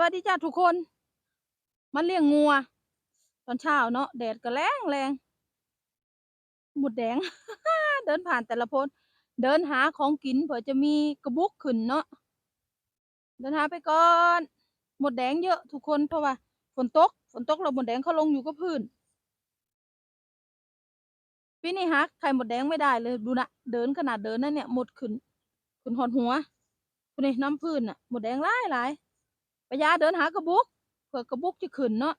วัสดีจ้าทุกคนมาเลี้ยงงัว ตอนเช้าเนาะแดดก็แรงแรงหมดแดง เดินผ่านแต่ละพนเดินหาของกินเผื่อจะมีกระบุกขึ้นเนาะเดินหาไปก่อน หมดแดงเยอะทุกคนเพราะว่าฝนตกฝนตกแล้วหมดแดงเขาลงอยู่กับพื้นปีนี้ฮักไข่หมดแดงไม่ได้เลยดูนะเดินขนาดเดินนั่นเนี่ยหมดขึ้นขึ้นหอดหัวคุณนี่น้ำพื้นน่ะหมดแดงหลายหลาย ปะยาเดินหากระบุกเผื่อกระบุกจะขึ้นเนาะ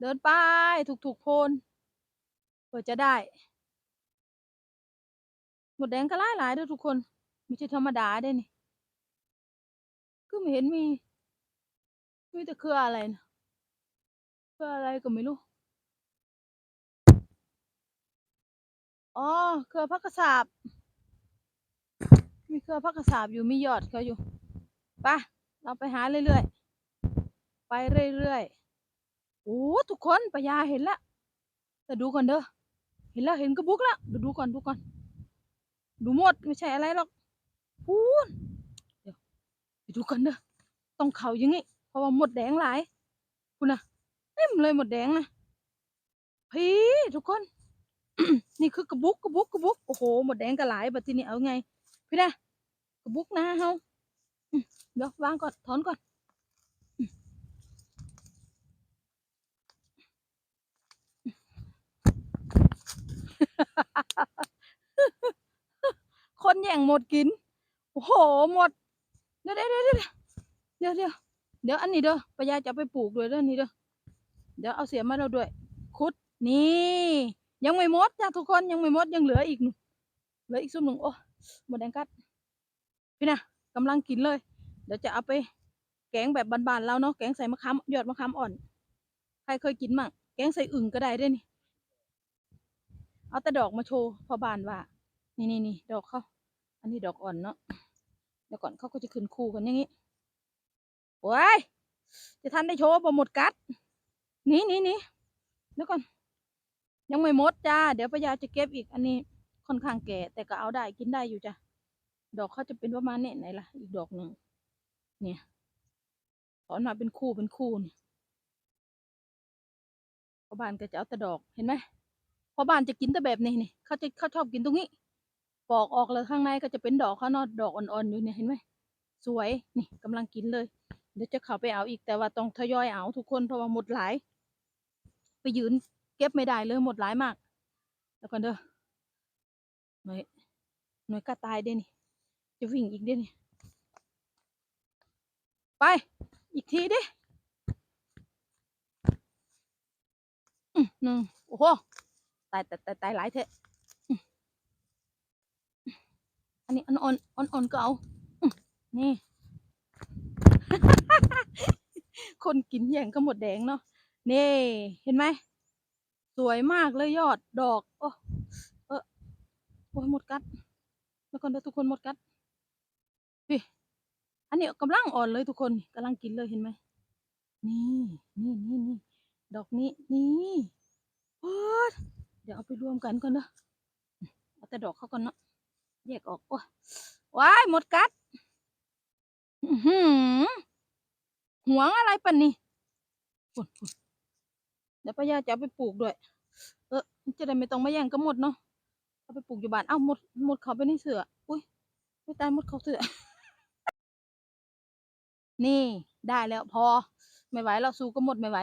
เดินไปถูกๆโพนเผื่อจะได้ หมดแดงก็หลายหลายเด้อทุกคนไม่ใช่ธรรมดาได้นี่ก็ไม่เห็นมีมีแต่เครืออะไรนะเครืออะไรก็ไม่รู้อ๋อเครือพักกระสาบมีเครือพักกระสาบอยู่มียอดเขาอยู่ไป เราไปหาเรื่อยๆ ไปเรื่อยๆ โอ้ทุกคนปะยาเห็นล้วแต่ดูก่อนเด้อ เห็นแล้วเห็นกระบุกแล้วดูดูก่อนดูก่อน ดูหมดไม่ใช่อะไรหรอกพูนเดี๋ยวไปดูกันเด้อ ต้องเขาอย่างงี้ เพราะว่าหมดแดงหลายคุณน่ะเต็มเลยหมดแดงนะพี่ทุกคน นี่คือกระบุกกระบุกกระบุก โอ้โห หมดแดงก็หลายบัดทีนี้เอาไง พี่นะกระบุกนะเฮา เดี๋ยววางก่อนถอนก่อนคนแย่งหมดกิน โอ้โห หมด เดี๋ยวเดี๋ยวเดี๋ยวเดี๋ยวเดี๋ยวเดี๋ยวอันนี้เด้อปยาจะไปปลูกด้วยเด้อนี่เด้อ เดี๋ยวเอาเสียมาเราด้วย คุด นี่ ยังไม่หมดจ้ะทุกคนยังไม่หมดยังเหลืออีกหนึ่งเหลืออีกซุ่มหนึ่งโอ้หมดแดงกัด พี่นะ กำลังกินเลย เดี๋ยวจะเอาไปแกงแบบบานๆเราเนาะแกงใส่มะขามยอดมะขามอ่อน ใครเคยกินมั่งแกงใส่อึ่งก็ได้ด้วยนี่ เอาแต่ดอกมาโชว์พอบานว่า นี่นี่นี่ดอกเขาอันนี้ดอกอ่อนเนาะเดี๋ยวก่อนเขาก็จะขึ้นคู่กันอย่างนี้โอ้ยจะทันได้โชว์บ่หมดกัดนี่นี่นี่เดี๋ยวก่อน ยังไม่หมดจ้า เดี๋ยวปายาจะเก็บอีกอันนี้ค่อนข้างแก่แต่ก็เอาได้กินได้อยู่จ้ะ ดอกเขาจะเป็นประมาณนี้ไหนล่ะ อีกดอกหนึ่งเนี่ยถอนมาเป็นคู่เป็นคู่นี่พ่อบ้านก็จะเอาแต่ดอกเห็นไหมพ่อบ้านจะกินแต่แบบนี้นี่เขาจะเขาชอบกินตรงนี้ปอกออกเลยข้างในก็จะเป็นดอกเขาเนอดอกอ่อนๆอยู่เนี่ยเห็นไหมสวยนี่กำลังกินเลย เดี๋ยวจะเข้าไปเอาอีกแต่ว่าต้องทยอยเอาทุกคนเพราะว่าหมดหลาย ไปยืนเก็บไม่ได้เลยหมดหลายมาก แล้วก่อนเด้อหน่อยหน่อยกระตายเด้นี่ จะวิ่งอีกเด้นี่ไป อีกทีดิอืมหนึ่งโอ้โหตายตายตายตายหลายเทะอันนี้อ่อนอ่อนอ่อนๆก็เอานี่ คนกินแย่งก็หมดแดงเนาะนี่ เห็นไหม สวยมากเลยยอดดอก โอ้เออโอ้หมดกัดแล้วก่อนเด้อทุกคนหมดกัด นนี้กำลังอ่อนเลยทุกคนกำลังกินเลยเห็นไหมนี่นี่นี่นี่ดอกนี้นี่โอ้ยเดี๋ยวเอาไปรวมกันก่อนเด้อเอาแต่ดอกเขาก่อนเนาะแยกออกโอ้ยว้ายหมดกัดหือหวงอะไรปันนี่ฝุ่นฝุ่นเดี๋ยวป้ายาจะเอาไปปลูกด้วย เออจะได้ไม่ต้องมาแย่งกันหมดเนาะเอาไปปลูกอยู่บ้านเอ้าหมดหมดเขาไปในเสืออุ้ยไม่ตายหมดเขาเสือ นี่ได้แล้วพอ ไม่ไหวเราสู้ก็หมดไม่ไหว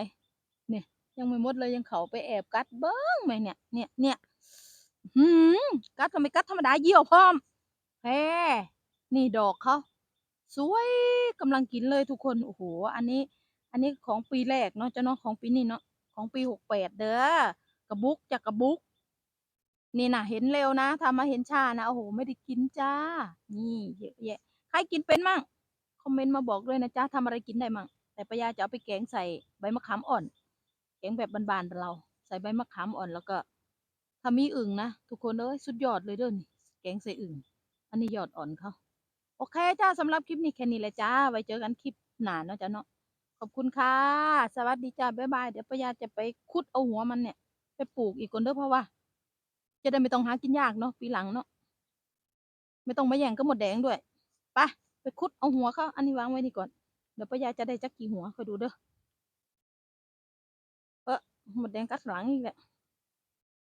เนี่ยยังไม่หมดเลยยังเขาไปแอบกัดเบิ้งไหมเนี่ยเนี่ยเนี่ยหืมกัดก็ไม่กัดธรรมดาเยี่ยวพร้อมแฮนี่ดอกเขาสวยกำลังกินเลยทุกคนโอ้โหอันนี้ อันนี้ของปีแรกเนาะเจ้าเนาะของปีนี้เนาะของปีหกแปดเด้อกระบุกจากกระบุก นี่นะเห็นเร็วนะถ้ามาเห็นชานะโอ้โหไม่ได้กินจ้า นี่เยอะแยะใครกินเป็นมั่ง คอมเมนต์มาบอกด้วยนะจ้าทำอะไรกินได้มั่งแต่ปายาจะเอาไปแกงใส่ใบมะขามอ่อน แกงแบบบานๆเรา ใส่ใบมะขามอ่อนแล้วก็ถ้ามีอึ่งนะทุกคนเอ้ยสุดยอดเลยเด้อนี่แกงใส่อึ่งอันนี้ยอดอ่อนเขาโอเคจ้าสำหรับคลิปนี้แค่นี้แหละจ้า ไว้เจอกันคลิปหน้าเนาะจ้าเนาะขอบคุณค่ะ สวัสดีจ้าบ๊ายบายเดี๋ยวปายาจะไปคุดเอาหัวมันเนี่ย ไปปลูกอีกคนเด้อเพราะว่า จะได้ไม่ต้องหากินยากเนาะปีหลังเนาะไม่ต้องมาแย่งก็หมดแดงด้วยไป ไปคุดเอาหัวเขาอันนี้วางไว้นี่ก่อน เดี๋ยวป้ายาจะได้จักกี่หัวคอยดูเด้อ เออหมดแดงกัดหลังอีกแหละ